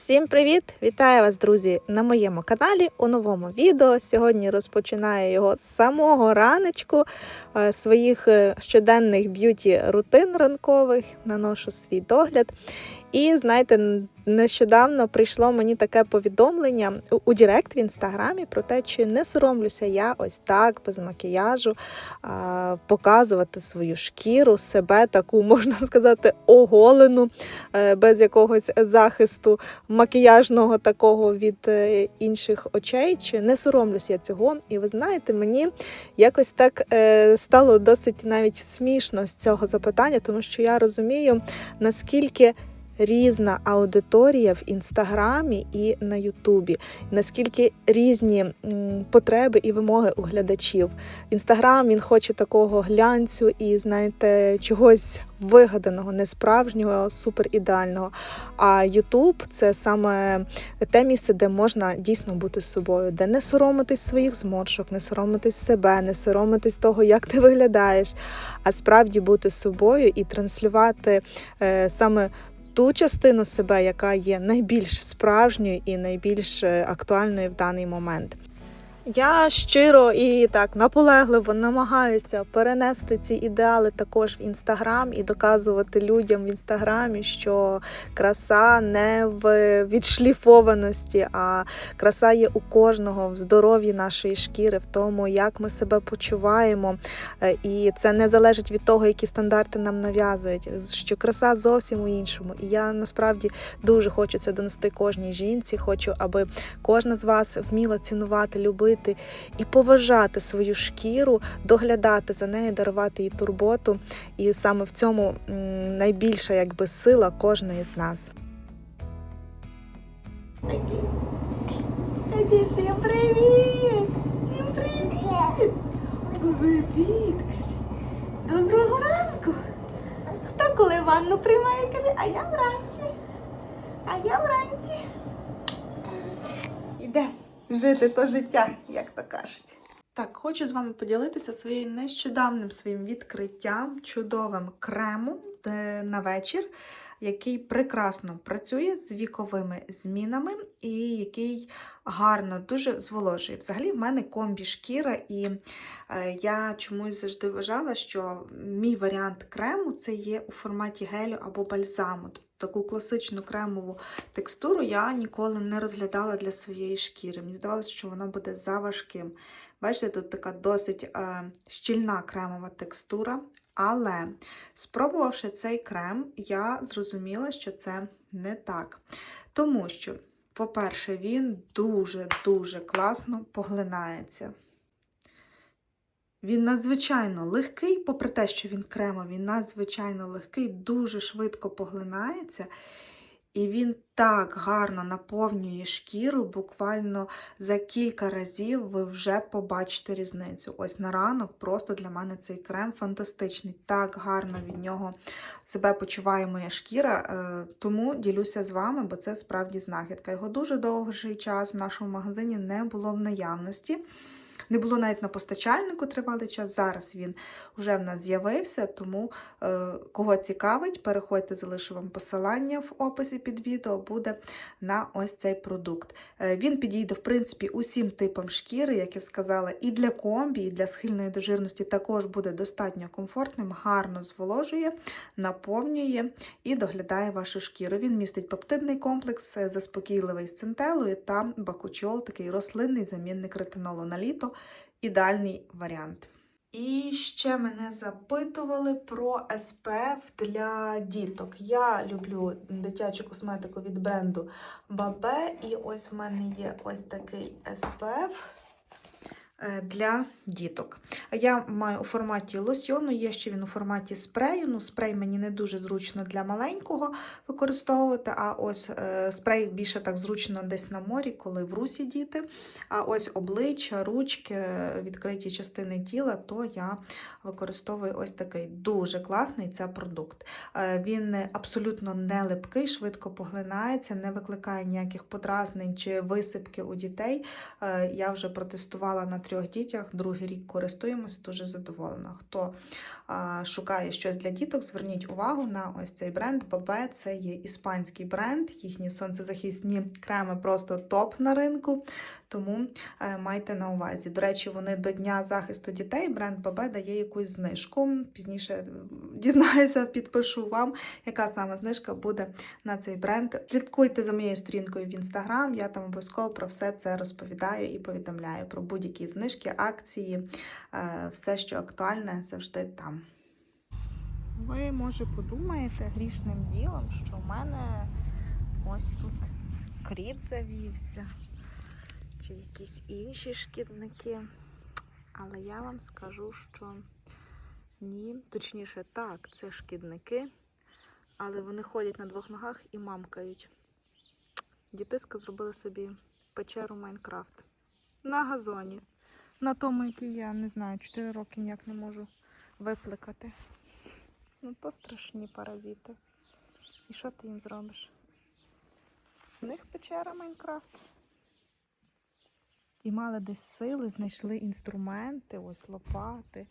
Всім привіт! Вітаю вас, друзі, на моєму каналі у новому відео. Сьогодні розпочинаю його з самого раночку е, своїх е, щоденних б'юті рутин ранкових, наношу свій догляд. І знаєте, нещодавно прийшло мені таке повідомлення у, Директ в інстаграмі про те, чи не соромлюся я ось так без макіяжу показувати свою шкіру, себе таку, можна сказати, оголену, е, без якогось захисту макіяжного такого від е, інших очей, чи не соромлюсь я цього. І ви знаєте, мені якось так е, стало досить навіть смішно з цього запитання, тому що я розумію, наскільки. Різна аудиторія в інстаграмі і на Ютубі, наскільки різні потреби і вимоги у глядачів. Інстаграм він хоче такого глянцю і, знаєте, чогось вигаданого, несправжнього, супер ідеального. А Ютуб це саме те місце, де можна дійсно бути собою, де не соромитись своїх зморшок, не соромитись себе, не соромитись того, як ти виглядаєш, а справді бути собою і транслювати е, саме. Ту частину себе, яка є найбільш справжньою і найбільш е, актуальною в даний момент. Я щиро і так наполегливо намагаюся перенести ці ідеали також в інстаграм і доказувати людям в інстаграмі, що краса не в відшліфованості, а краса є у кожного в здоров'ї нашої шкіри, в тому, як ми себе почуваємо. Е, І це не залежить від того, які стандарти нам нав'язують. Що краса зовсім у іншому. І я насправді дуже хочу це донести кожній жінці. Хочу, аби кожна з вас вміла цінувати, любити і поважати свою шкіру, доглядати за нею, дарувати їй турботу. І саме в цьому найбільша якби сила кожної з нас. Всім привіт! Всім привіт! Привіт, каже. Доброго ранку. Хто коли ванну приймає, каже, а я вранці. А я вранці. Жити то життя, як то кажуть. Так, хочу з вами поділитися своїм нещодавним своїм відкриттям, чудовим кремом на вечір, який прекрасно працює з віковими змінами і який гарно, дуже зволожує. Взагалі, в мене комбі шкіра, і е, я чомусь завжди вважала, що мій варіант крему це є у форматі гелю або бальзаму. Таку класичну кремову текстуру я ніколи не розглядала для своєї шкіри. Мені здавалося, що воно буде заважким. Бачите, тут така досить е, щільна кремова текстура. Але спробувавши цей крем, я зрозуміла, що це не так. Тому що, по-перше, він дуже-дуже класно поглинається. Він надзвичайно легкий, попри те, що він кремовий, він надзвичайно легкий, дуже швидко поглинається. І він так гарно наповнює шкіру, буквально за кілька разів ви вже побачите різницю. Ось на ранок просто для мене цей крем фантастичний. Так гарно від нього себе почуває моя шкіра. е, Тому ділюся з вами, бо це справді знахідка. Його дуже довгий час в нашому магазині не було в наявності. Не було навіть на постачальнику тривалий час. Зараз він вже в нас з'явився, тому е, кого цікавить, переходьте, залишу вам посилання в описі під відео, буде на ось цей продукт. Е, він підійде, в принципі, усім типам шкіри, як я сказала, і для комбі, і для схильної до жирності також буде достатньо комфортним, гарно зволожує, наповнює і доглядає вашу шкіру. Він містить пептидний комплекс, е, заспокійливий з центелою та бакучол, такий рослинний замінник ретинолу на літо. Ідеальний варіант. І ще мене запитували про SPF для діток. Я люблю дитячу косметику від бренду Бабе, і ось в мене є ось такий SPF для діток. Я маю у форматі лосьйону, є ще він у форматі спрею. Ну, спрей мені не дуже зручно для маленького використовувати, а ось е, спрей більше так зручно десь на морі, коли в русі діти. А ось обличчя, ручки, відкриті частини тіла, то я використовую ось такий дуже класний це продукт. Е, Він абсолютно не липкий, швидко поглинається, не викликає ніяких подразнень чи висипки у дітей. Е, Я вже протестувала на трьох дітях, другий рік користуємось, дуже задоволена. Хто а, шукає щось для діток, зверніть увагу на ось цей бренд. Бабе це є іспанський бренд. Їхні сонцезахисні креми просто топ на ринку. Тому е, майте на увазі. До речі, вони до Дня захисту дітей бренд Бабе дає якусь знижку. Пізніше дізнаюся, підпишу вам, яка саме знижка буде на цей бренд. Слідкуйте за моєю сторінкою в інстаграм. Я там обов'язково про все це розповідаю і повідомляю про будь-які знижки, акції, е, все, що актуальне, завжди там. Ви, може, подумаєте грішним ділом, що в мене ось тут кріт завівся, чи якісь інші шкідники. Але я вам скажу, що ні, точніше, так, це шкідники, але вони ходять на двох ногах і мамкають. Дітиска зробили собі печеру Майнкрафт на газоні. На тому, який я не знаю, 4 роки ніяк не можу випликати. Ну, то страшні паразити. І що ти їм зробиш? У них печера Майнкрафт. І мали десь сили, знайшли інструменти, ось лопати,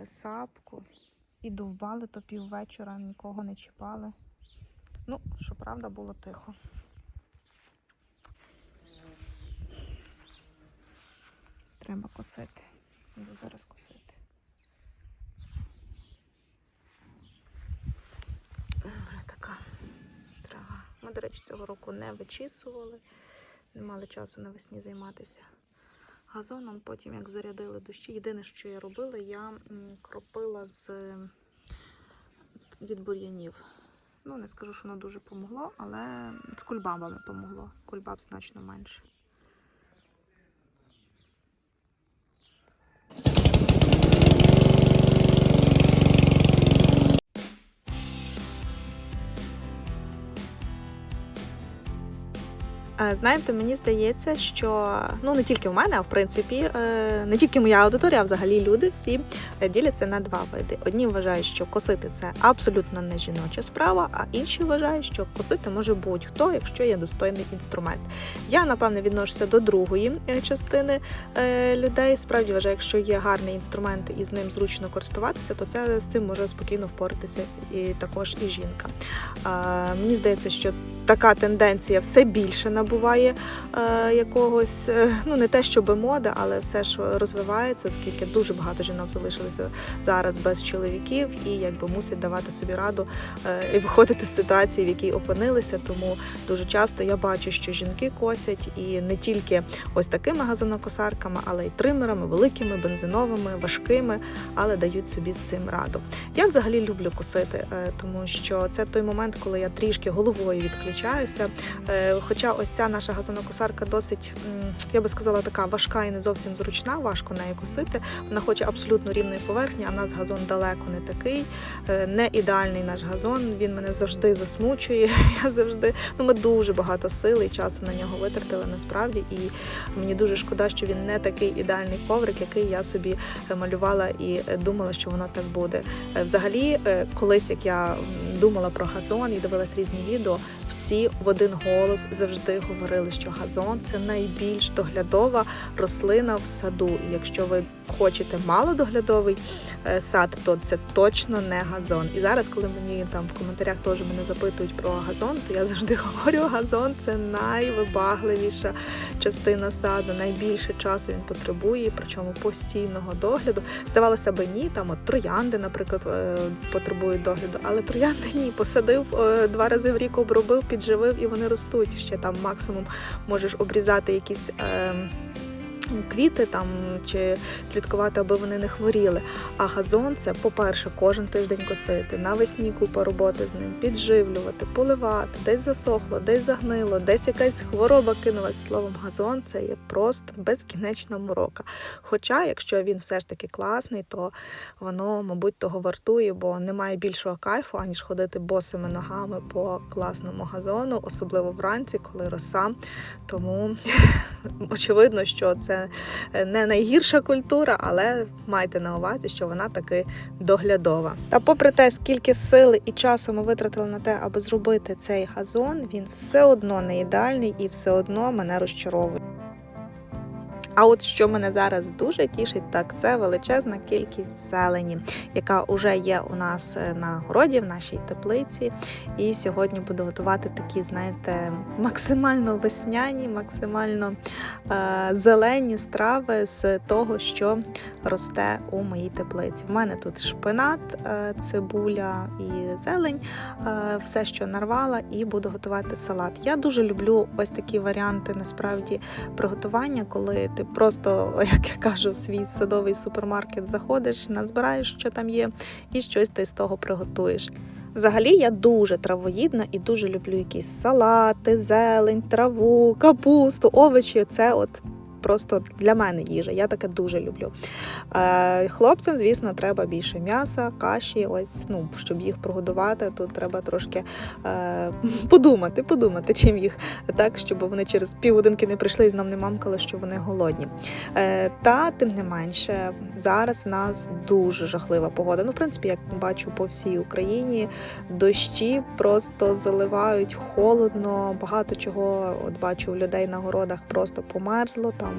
е, сапку. І довбали то піввечора, нікого не чіпали. Ну, щоправда, було тихо. Треба косити. Буду зараз косити. Вже така трава. Ми, до речі, цього року не вичісували, не мали часу навесні займатися газоном. Потім, як зарядили дощі, єдине, що я робила, я кропила з від бур'янів. Ну, не скажу, що воно дуже помогло, але з кульбабами помогло. Кульбаб значно менше. Знаєте, мені здається, що ну не тільки в мене, а в принципі, е, не тільки моя аудиторія, а взагалі люди всі е, діляться на два види. Одні вважають, що косити це абсолютно не жіноча справа, а інші вважають, що косити може будь-хто, якщо є достойний інструмент. Я напевне відношуся до другої е, частини е, людей. Справді вважаю, якщо є гарний інструмент і з ним зручно користуватися, то це з цим може спокійно впоратися і також і жінка. Е, Мені здається, що така тенденція все більше набуває е, якогось, е, ну не те, щоб мода, але все ж розвивається, оскільки дуже багато жінок залишилися зараз без чоловіків і якби мусять давати собі раду е, і виходити з ситуації, в якій опинилися. Тому дуже часто я бачу, що жінки косять і не тільки ось такими газонокосарками, але й тримерами, великими, бензиновими, важкими, але дають собі з цим раду. Я взагалі люблю косити, е, тому що це той момент, коли я трішки головою відключаюся. Е, Хоча ось ця наша газонокосарка досить, я би сказала, така важка і не зовсім зручна, важко нею косити. Вона хоче абсолютно рівної поверхні, а в нас газон далеко не такий, е, не ідеальний наш газон. Він мене завжди засмучує. Я завжди ну ми дуже багато сили і часу на нього витратили насправді. І мені дуже шкода, що він не такий ідеальний коврик, який я собі е, малювала і е, думала, що воно так буде. Взагалі, колись як я думала про газон і дивилась різні відео, всі в один голос завжди говорили, що газон це найбільш доглядова рослина в саду. І якщо ви хочете малодоглядовий е, сад, то це точно не газон. І зараз, коли мені там в коментарях теж мене запитують про газон, то я завжди говорю, газон це найвибагливіша частина саду, найбільше часу він потребує, причому постійного догляду. Здавалося би, ні, там от троянди, наприклад, е, потребують догляду, але троянди ні, посадив е, два рази в рік, обробив, підживив і вони ростуть. Ще там максимум можеш обрізати якісь. е, Квіти там чи слідкувати, аби вони не хворіли. А газон це, по-перше, кожен тиждень косити, навесні купа роботи з ним, підживлювати, поливати, десь засохло, десь загнило, десь якась хвороба кинулась. Словом, газон це є просто безкінечна морока. Хоча, якщо він все ж таки класний, то воно, мабуть, того вартує, бо немає більшого кайфу, аніж ходити босими ногами по класному газону, особливо вранці, коли роса. Тому очевидно, що це не найгірша культура, але майте на увазі, що вона таки доглядова. Та попри те, скільки сили і часу ми витратили на те, аби зробити цей газон, він все одно не ідеальний і все одно мене розчаровує. А от що мене зараз дуже тішить, так це величезна кількість зелені, яка вже є у нас е, на городі, в нашій теплиці. І сьогодні буду готувати такі, знаєте, максимально весняні, максимально е, зелені страви з того, що росте у моїй теплиці. В мене тут шпинат, е, цибуля і зелень, е, все, що нарвала, і буду готувати салат. Я дуже люблю ось такі варіанти насправді приготування, коли ти просто, як я кажу, в свій садовий супермаркет заходиш, назбираєш, що там є, і щось ти з того приготуєш. Взагалі я дуже травоїдна і дуже люблю якісь салати, зелень, траву, капусту, овочі. Це от просто для мене їжа. Я таке дуже люблю. Е, Хлопцям, звісно, треба більше м'яса, каші. Ось, ну, щоб їх прогодувати, тут треба трошки е, подумати, подумати, чим їх так, щоб вони через півгодинки не прийшли і знов не мамкали, що вони голодні. Е, Та тим не менше, зараз в нас дуже жахлива погода. Ну, в принципі, як бачу по всій Україні, дощі просто заливають холодно. Багато чого от бачу людей на городах просто померзло. Там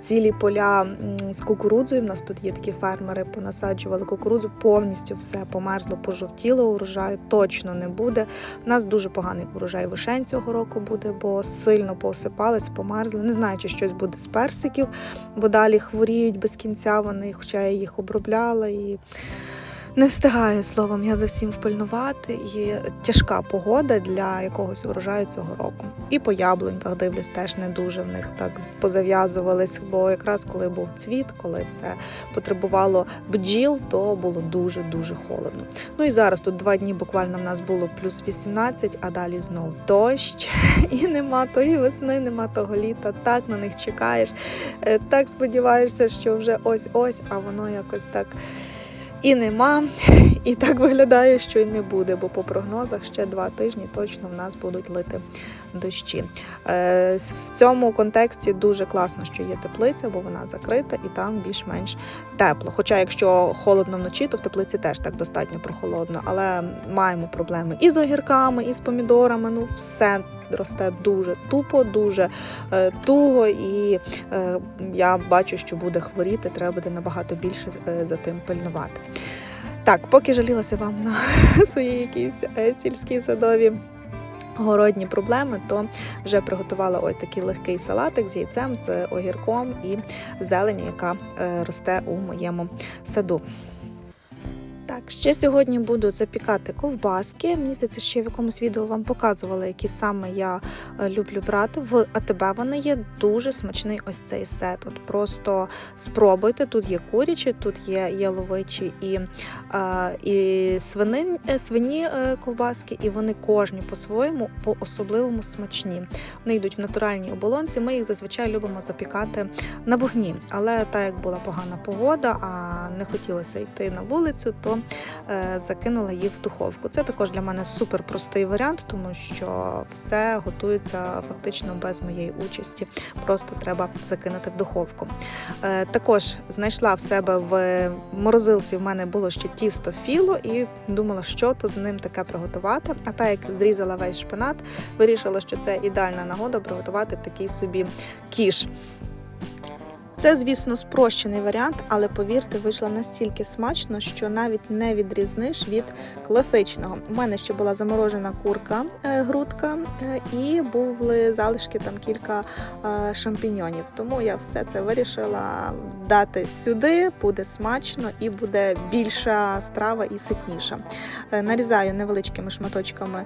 цілі поля з кукурудзою. У нас тут є такі фермери, понасаджували кукурудзу, повністю все померзло, пожовтіло. Урожаю точно не буде. У нас дуже поганий урожай вишень цього року буде, бо сильно поосипались, померзли. Не знаю, чи щось буде з персиків, бо далі хворіють без кінця вони, хоча я їх обробляла і. Не встигаю словом, я за всім впильнувати. І тяжка погода для якогось урожаю цього року. І по яблуньках дивлюсь, теж не дуже в них так позав'язувались. Бо якраз коли був цвіт, коли все потребувало бджіл, то було дуже дуже холодно. Ну і зараз тут два дні буквально в нас було плюс 18, а далі знов дощ. І нема тої весни, нема того літа. Так на них чекаєш. е, Так сподіваєшся, що вже ось ось, а воно якось так і нема. І так виглядає, що й не буде, бо по прогнозах ще два тижні точно в нас будуть лити дощі. Е, В цьому контексті дуже класно, що є теплиця, бо вона закрита і там більш-менш тепло. Хоча, якщо холодно вночі, то в теплиці теж так достатньо прохолодно, але маємо проблеми і з огірками, і з помідорами. Ну, все. Росте дуже тупо, дуже е, туго, і е, я бачу, що буде хворіти, треба буде набагато більше е, за тим пильнувати. Так, поки жалілася вам на свої якісь е, сільські садові городні проблеми, то вже приготувала ось такий легкий салатик з яйцем, з огірком і зеленю, яка е, росте у моєму саду. Так, ще сьогодні буду запікати ковбаски. Мені здається, що я в якомусь відео вам показувала, які саме я е, люблю брати. В АТБ вони є дуже смачний ось цей сет. От просто спробуйте. Тут є курячі, тут є яловичі і, е, і свини, е, свині ковбаски, і вони кожні по-своєму, по-особливому смачні. Вони йдуть в натуральній оболонці. Ми їх зазвичай любимо запікати на вогні. Але так як була погана погода, а не хотілося йти на вулицю, то закинула їх в духовку. Це також для мене супер простий варіант, тому що все готується фактично без моєї участі. Просто треба закинути в духовку. Е, також знайшла в себе в морозилці. В мене було ще тісто філо, і думала, що то з ним таке приготувати. А так як зрізала весь шпинат, вирішила, що це ідеальна нагода приготувати такий собі кіш. Це, звісно, спрощений варіант, але повірте, вийшло настільки смачно, що навіть не відрізниш від класичного. У мене ще була заморожена курка, е, грудка, е, і були залишки там кілька е, шампіньонів. Тому я все це вирішила дати сюди, буде смачно і буде більша страва і ситніша. Нарізаю невеличкими шматочками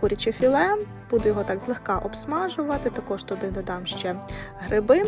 куряче філе, буду його так злегка обсмажувати. Також туди додам ще гриби.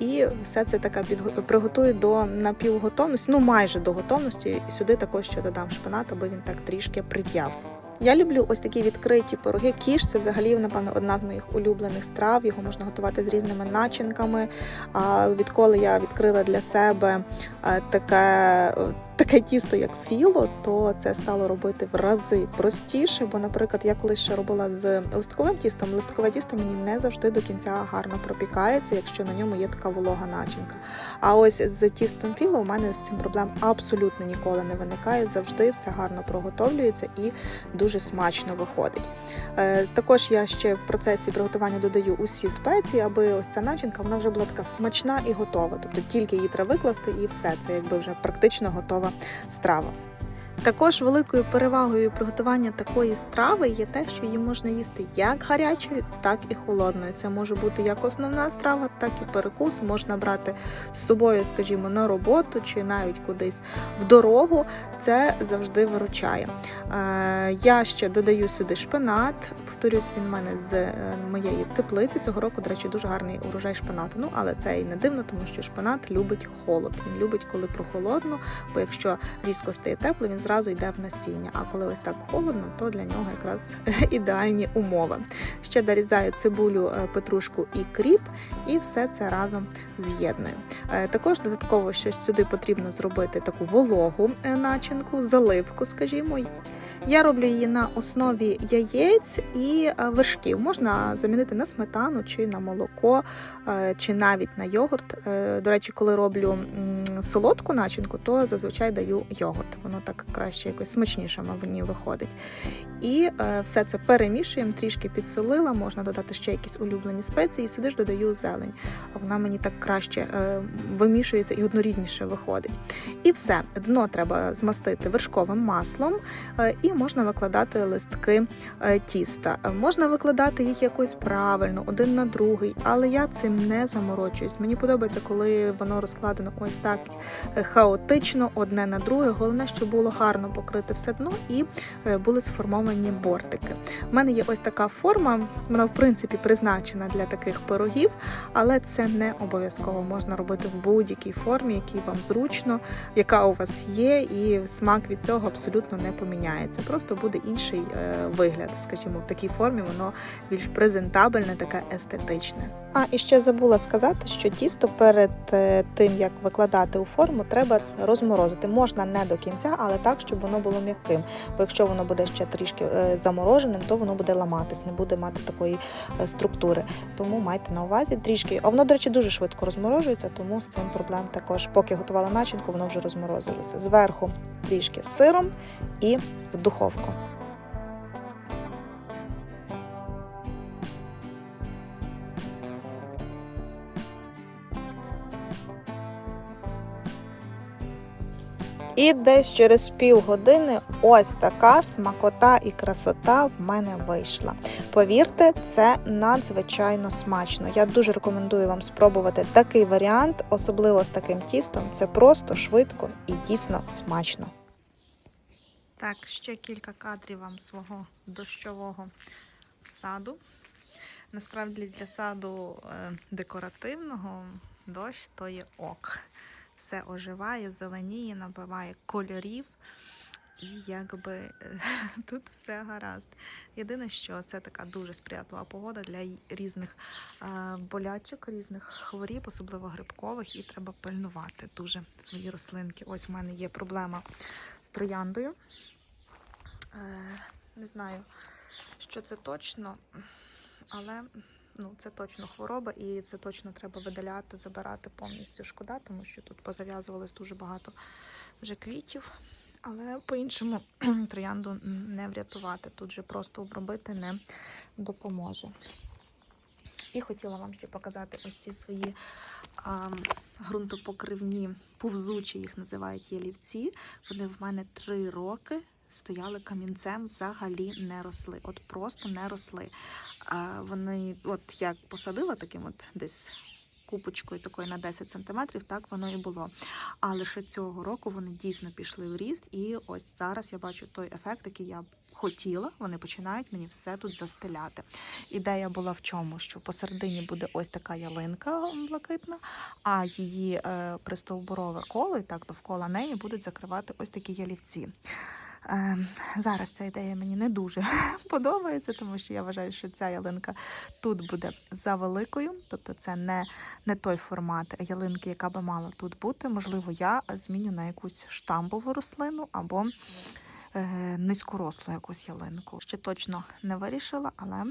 І все це така приготую до напівготовності, ну майже до готовності. Сюди також ще додам шпинат, аби він так трішки прив'яв. Я люблю ось такі відкриті пироги. Кіш це взагалі, напевно, одна з моїх улюблених страв. Його можна готувати з різними начинками. А відколи я відкрила для себе е, таке. Таке тісто, як філо, то це стало робити в рази простіше. Бо, наприклад, я колись ще робила з листковим тістом. Листкове тісто мені не завжди до кінця гарно пропікається, якщо на ньому є така волога начинка. А ось з тістом філо у мене з цим проблем абсолютно ніколи не виникає. Завжди все гарно проготовлюється і дуже смачно виходить. Е, Також я ще в процесі приготування додаю усі спеції, аби ось ця начинка вона вже була така смачна і готова. Тобто тільки її треба викласти, і все це якби вже практично готова страва. Також великою перевагою приготування такої страви є те, що її можна їсти як гарячою, так і холодною. Це може бути як основна страва, так і перекус. Можна брати з собою, скажімо, на роботу чи навіть кудись в дорогу. Це завжди виручає. Е, Я ще додаю сюди шпинат. Повторюсь, він в мене з е, моєї теплиці. Цього року, до речі, дуже гарний урожай шпинату. Ну, але це і не дивно, тому що шпинат любить холод. Він любить, коли прохолодно, бо якщо різко стає тепло, він зразу йде в насіння. А коли ось так холодно, то для нього якраз ідеальні умови. Ще дорізаю цибулю, е, петрушку і кріп, і все це разом з'єдную. Е, Також додатково щось сюди потрібно зробити таку вологу е, начинку, заливку, скажімо. Я роблю її на основі яєць і вершків. Можна замінити на сметану чи на молоко, чи навіть на йогурт. До речі, коли роблю солодку начинку, то зазвичай даю йогурт. Воно так краще, якось смачніше мені виходить. І е, все це перемішуємо, трішки підсолила, можна додати ще якісь улюблені спеції, і сюди ж додаю зелень. А вона мені так краще е, вимішується і однорідніше виходить. І все, дно треба змастити вершковим маслом, е, і можна викладати листки е, тіста. Можна викладати їх якось правильно, один на другий, але я цим не заморочуюсь. Мені подобається, коли воно розкладено ось так хаотично, одне на друге. Головне, щоб було гарно покрите все дно і е, були сформовані бортики. У мене є ось така форма, вона в принципі призначена для таких пирогів, але це не обов'язково можна робити в будь-якій формі, якій вам зручно, яка у вас є, і смак від цього абсолютно не поміняється. Просто буде інший е, вигляд, скажімо, в такій формі воно більш презентабельне, таке естетичне. А і ще забула сказати, що тісто перед е, тим як викладати у форму, треба розморозити. Можна не до кінця, але так, щоб воно було м'яким. Бо якщо воно буде ще трішки е, замороженим, то воно буде ламатись, не буде мати такої е, структури. Тому майте на увазі трішки. А воно, до речі, дуже швидко розморожується, тому з цим проблем також. Поки готувала начинку, воно вже розморозилося. Зверху трішки з сиром і в духовку. І десь через півгодини ось така смакота і красота в мене вийшла. Повірте, це надзвичайно смачно. Я дуже рекомендую вам спробувати такий варіант, особливо з таким тістом. Це просто швидко і дійсно смачно. Так, ще кілька кадрів вам свого дощового саду. Насправді для саду е, декоративного дощ то є ок все оживає, зеленіє, набиває кольорів. І якби тут все гаразд. Єдине, що це така дуже сприятлива погода для різних болячок, різних хворіб, особливо грибкових, і треба пильнувати дуже свої рослинки. Ось в мене є проблема з трояндою. Е, не знаю, що це точно, але ну, це точно хвороба, і це точно треба видаляти, забирати повністю шкода, тому що тут позав'язувалось дуже багато вже квітів. Але по-іншому троянду не врятувати. Тут же просто обробити не допоможе. І хотіла вам ще показати ось ці свої а, ґрунтопокривні повзучі, їх називають ялівці. Вони в мене три роки стояли камінцем, взагалі не росли. От просто не росли. А вони, от як посадила таким от десь купочкою такою на 10 сантиметрів, так воно і було. А лише цього року вони дійсно пішли в ріст, і ось зараз я бачу той ефект, який я хотіла. Вони починають мені все тут застеляти. Ідея була в чому? Що посередині буде ось така ялинка блакитна, а її е, пристовбурове коло, і так довкола неї будуть закривати ось такі ялівці. Е, зараз ця ідея мені не дуже подобається, тому що я вважаю, що ця ялинка тут буде за великою, тобто це не, не той формат ялинки, яка би мала тут бути. Можливо, я зміню на якусь штамбову рослину або е, низькорослу якусь ялинку. Ще точно не вирішила, але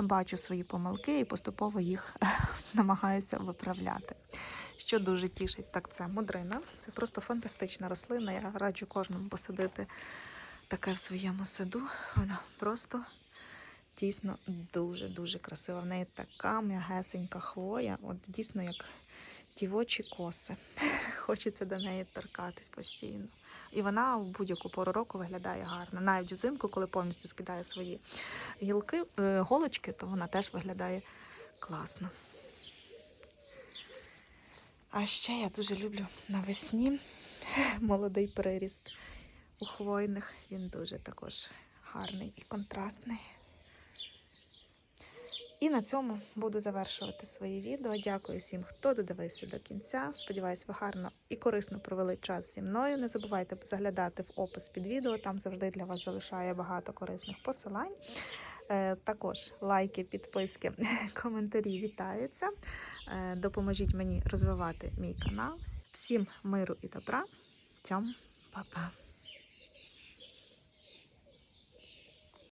бачу свої помилки і поступово їх намагаюся виправляти. Що дуже тішить, так це мудрина. Це просто фантастична рослина. Я раджу кожному посадити таке в своєму саду. Вона просто дійсно дуже-дуже красива. В неї така м'ягесенька хвоя, от дійсно як дівочі коси. Хочеться до неї торкатись постійно. І вона в будь-яку пору року виглядає гарно. Навіть взимку, коли повністю скидає свої гілки, е, голочки, то вона теж виглядає класно. А ще я дуже люблю навесні молодий приріст у хвойних. Він дуже також гарний і контрастний. І на цьому буду завершувати своє відео. Дякую всім, хто додивився до кінця. Сподіваюсь, ви гарно і корисно провели час зі мною. Не забувайте заглядати в опис під відео, там завжди для вас залишає багато корисних посилань. Е, Також лайки, підписки, коментарі вітаються. Е, Допоможіть мені розвивати мій канал. Всім миру і добра. Цьом, па-па!